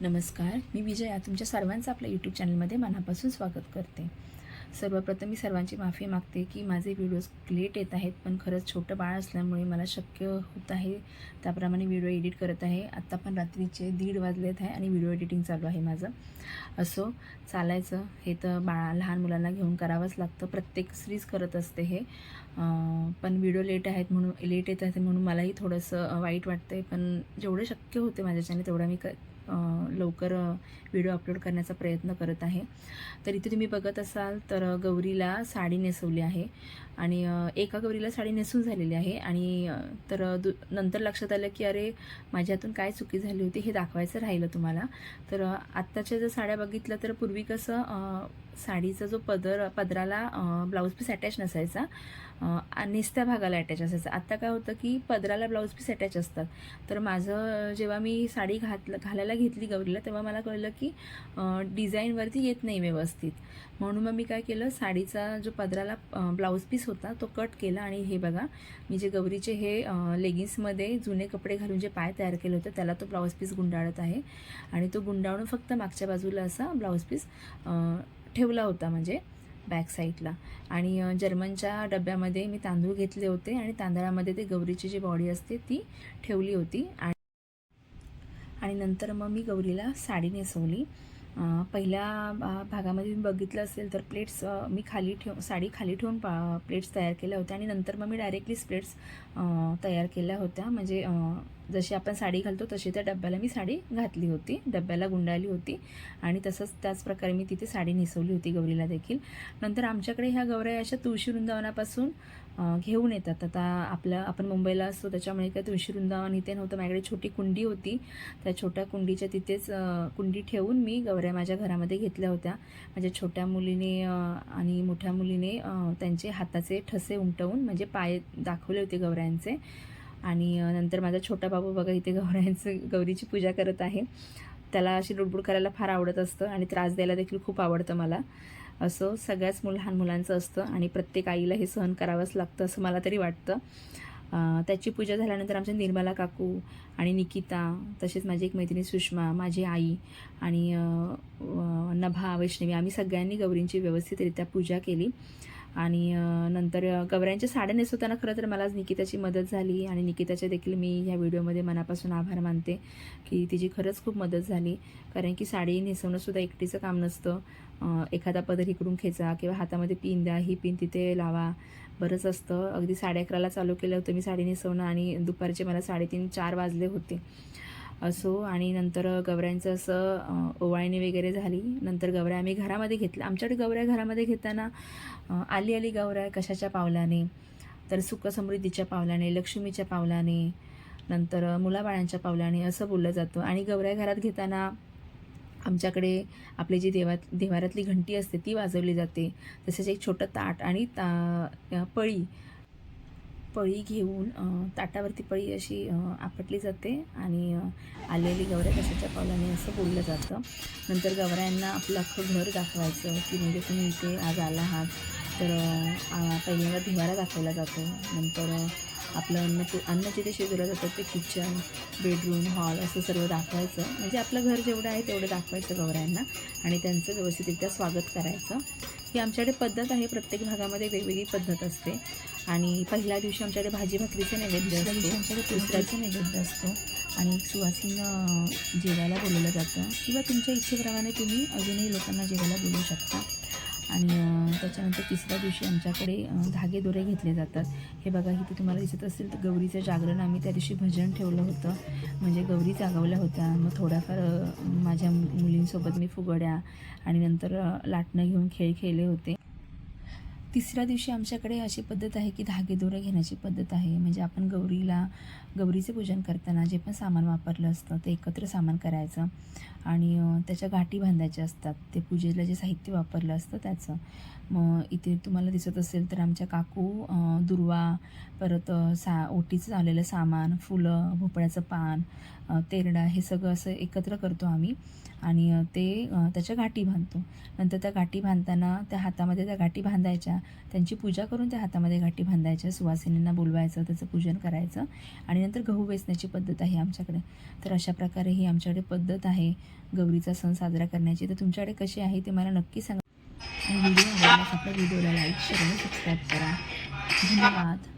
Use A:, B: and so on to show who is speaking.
A: नमस्कार मी विजया तुमच्या सर्वांचं आपल्या यूट्यूब चॅनलमध्ये मनापासून स्वागत करते. सर्वप्रथम मी सर्वांची माफी मागते की माझे व्हिडिओज लेट येत आहेत पण खरंच छोटं बाळ असल्यामुळे मला शक्य होत आहे त्याप्रमाणे व्हिडिओ एडिट करत आहे. आत्ता पण रात्रीचे दीड वाजलेत आहे आणि व्हिडिओ एडिटिंग चालू आहे माझं. असो चालायचं हे तर बाळा लहान मुलांना घेऊन करावंच लागतं. प्रत्येक स्त्रीच करत असते हे. पण व्हिडिओ लेट आहेत म्हणून लेट येत आहे म्हणून मलाही थोडंसं वाईट वाटतं आहे पण जेवढं शक्य होते माझ्याच्याने तेवढं मी क लवकर व्हिडिओ अपलोड करण्याचा प्रयत्न करत आहे. तर इथे तुम्ही बघत असाल तर गौरीला साडी नेसवली आहे. आणि एका गौरीला साडी नेसून झालेली आहे आणि तर दु नंतर लक्षात आलं की अरे माझ्या हातून काय चुकी झाली होती हे दाखवायचं राहिलं तुम्हाला. तर आत्ताच्या जर साड्या बघितलं तर पूर्वी कसं साडीचा जो पदर पदराला ब्लाऊज पीस अटॅच नसायचा नेसत्या भागाला अटॅच असायचा. आत्ता काय होतं की पदराला ब्लाऊज पीस अटॅच असतात. तर माझं जेव्हा मी साडी घातलं घालायला घेतली गौरीला तेव्हा मला कळलं की डिझाईनवरती येत नाही व्यवस्थित. म्हणून मग मी काय केलं साडीचा जो पदराला ब्लाऊज पीस होता तो कट केला आणि हे बघा मी जे गौरीचे हे लेगिन्समध्ये जुने कपडे घालून जे पाय तयार केले होते त्याला तो ब्लाऊज पीस गुंडाळत आहे. आणि तो गुंडाळून फक्त मागच्या बाजूला असा ब्लाऊज पीस ठेवला होता म्हणजे बॅक साईडला आणि जर्मनच्या डब्यामध्ये मी तांदूळ घेतले होते आणि तांदळामध्ये ते गौरीची जी बॉडी असते ती ठेवली होती. आणि नंतर मग मी गौरीला साडी नेसवली. पहिल्या भा- भागामध्ये तुम्ही बघितलं असेल तर प्लेट्स मी खाली ठेव साडी खाली ठेवून पा प्लेट्स तयार केल्या होत्या आणि नंतर मग मी डायरेक्टलीच प्लेट्स तयार केल्या होत्या. म्हणजे जशी आपण साडी घालतो तशी त्या डब्याला मी साडी घातली होती. डब्याला गुंडाळली होती. आणि तसंच त्याच प्रकारे मी तिथे साडी नेसवली होती गौरीला देखील. नंतर आमच्याकडे ह्या गौऱ्या अशा तुळशी वृंदावनापासून घेऊन येतात. आता आपलं आपण मुंबईला असतो त्याच्यामुळे काय तुळशी वृंदावन इथे नव्हतं. माझ्याकडे छोटी कुंडी होती. त्या छोट्या कुंडीच्या तिथेच कुंडी ठेवून मी गौऱ्या माझ्या घरामध्ये घेतल्या होत्या. माझ्या छोट्या मुलीने आणि मोठ्या मुलीने त्यांचे हाताचे ठसे उमटवून म्हणजे पाय दाखवले होते गौऱ्यांचे. आणि नंतर माझा छोटा बाबू बघा इथे गौऱ्यांचं गौरीची पूजा करत आहे. त्याला अशी लुडबुड करायला फार आवडत असतं आणि त्रास द्यायला देखील खूप आवडतं मला. असं सगळ्याच मुलं लहान मुलांचं असतं आणि प्रत्येक आईला हे सहन करावंच लागतं असं मला तरी वाटतं. त्याची पूजा झाल्यानंतर आमच्या निर्मला काकू आणि निकिता तसेच माझी एक मैत्रिणी सुषमा माझी आई आणि नभा वैष्णवी आम्ही सगळ्यांनी गौरींची व्यवस्थितरित्या पूजा केली. आणि नंतर गवऱ्यांच्या साड्या नेसवताना खरं तर मला निकिताची मदत झाली आणि निकिताचे देखील मी ह्या व्हिडिओमध्ये मनापासून आभार मानते की तिची खरंच खूप मदत झाली. कारण की साडी नेसवणंसुद्धा एकटीचं काम नसतं. एखादा पदर इकडून खेचा किंवा हातामध्ये पिन द्या ही पिन तिथे लावा. बरंच असतं. अगदी साडे अकराला चालू केलं होतं मी साडी नेसवणं आणि दुपारचे मला साडेतीन चार वाजले होते. असो आणि नंतर गवऱ्यांचं असं ओवाळणी वगैरे झाली. नंतर गवऱ्या आम्ही घरामध्ये घेतल्या. आमच्याकडे गवऱ्या घरामध्ये घेताना आली आली गवऱ्या कशाच्या पावलाने? तर सुखसमृद्धीच्या पावलाने लक्ष्मीच्या पावलाने नंतर मुलाबाळांच्या पावलाने असं बोललं जातं. आणि गवऱ्या घरात घेताना आमच्याकडे आपली जी देवात देवारातली घंटी असते ती वाजवली जाते. तसेच एक छोटं ताट आणि ता पळी पळी घेऊन ताटावरती पळी अशी आपटली जाते आणि आलेली गवऱ्या कशाच्या पावलाने असं बोललं जातं. नंतर गवऱ्यांना आपलं अख्खं घर दाखवायचं की म्हणजे तुम्ही इथे आज आला आहात तर पहिल्यांदा धिवारा दाखवला जातो. नंतर आपलं अन्न अन्न जिथे शिजवलं जातं ते किचन बेडरूम हॉल असं सर्व दाखवायचं. म्हणजे आपलं घर जेवढं आहे तेवढं दाखवायचं गवऱ्यांना आणि त्यांचं व्यवस्थितरित्या स्वागत करायचं. ही आमच्याकडे पद्धत आहे प्रत्येक भागामध्ये वेगवेगळी पद्धत असते. आणि पहिल्या दिवशी आमच्याकडे भाजी भाकरीचं नैवेद्य असतो आमच्याकडे दुसऱ्याचं नैवेद्य असतो. आणि सुवासीन जेवायला बोलवलं जातं. किंवा तुमच्या इच्छेप्रमाणे तुम्ही अजूनही लोकांना जेवायला बोलवू शकता. आणि त्याच्यानंतर तिसऱ्या दिवशी आमच्याकडे धागे दोरे घेतले जातात. हे बघा इथे तुम्हाला दिसत असेल तर गौरीचं जागरण आम्ही त्या दिवशी भजन ठेवलं होतं. म्हणजे गौरी जागवल्या होत्या. मग थोड्याफार माझ्या मुलींसोबत मी फुगड्या आणि नंतर लाटणं घेऊन खेळ खेळले होते. तिसऱ्या दिवशी आमच्याकडे अशी पद्धत आहे की धागेदोरे घेण्याची पद्धत आहे. म्हणजे आपण गौरीला गौरीचे पूजन करताना जे पण सामान वापरलं असतं ते एकत्र सामान करायचं आणि त्याच्या गाठी बांधायच्या असतात. ते पूजेला जे साहित्य वापरलं असतं त्याचं. मग इथे तुम्हाला दिसत असेल तर आमच्या काकू दुर्वा परत सा ओटीचं आलेलं सामान फुलं भोपळ्याचं पान तेरडा हे सगळं असं एकत्र करतो आम्ही आणि ते त्याच्या गाठी बांधतो. नंतर त्या गाठी बांधताना त्या हातामध्ये त्या गाठी बांधायच्या त्यांची पूजा करून त्या हातामध्ये घाटी बांधायच्या सुवासिनींना बोलवायचं त्याचं पूजन करायचं आणि नंतर गहू वेचण्याची पद्धत आहे आमच्याकडे. तर अशा प्रकारे ही आमच्याकडे पद्धत आहे गौरीचा सण साजरा करण्याची. तर तुमच्याकडे कशी आहे ते मला नक्की सांगा. आणि व्हिडिओ आवडल्यास आपल्या व्हिडिओला लाईक शेअर आणि सबस्क्राईब करा. धन्यवाद.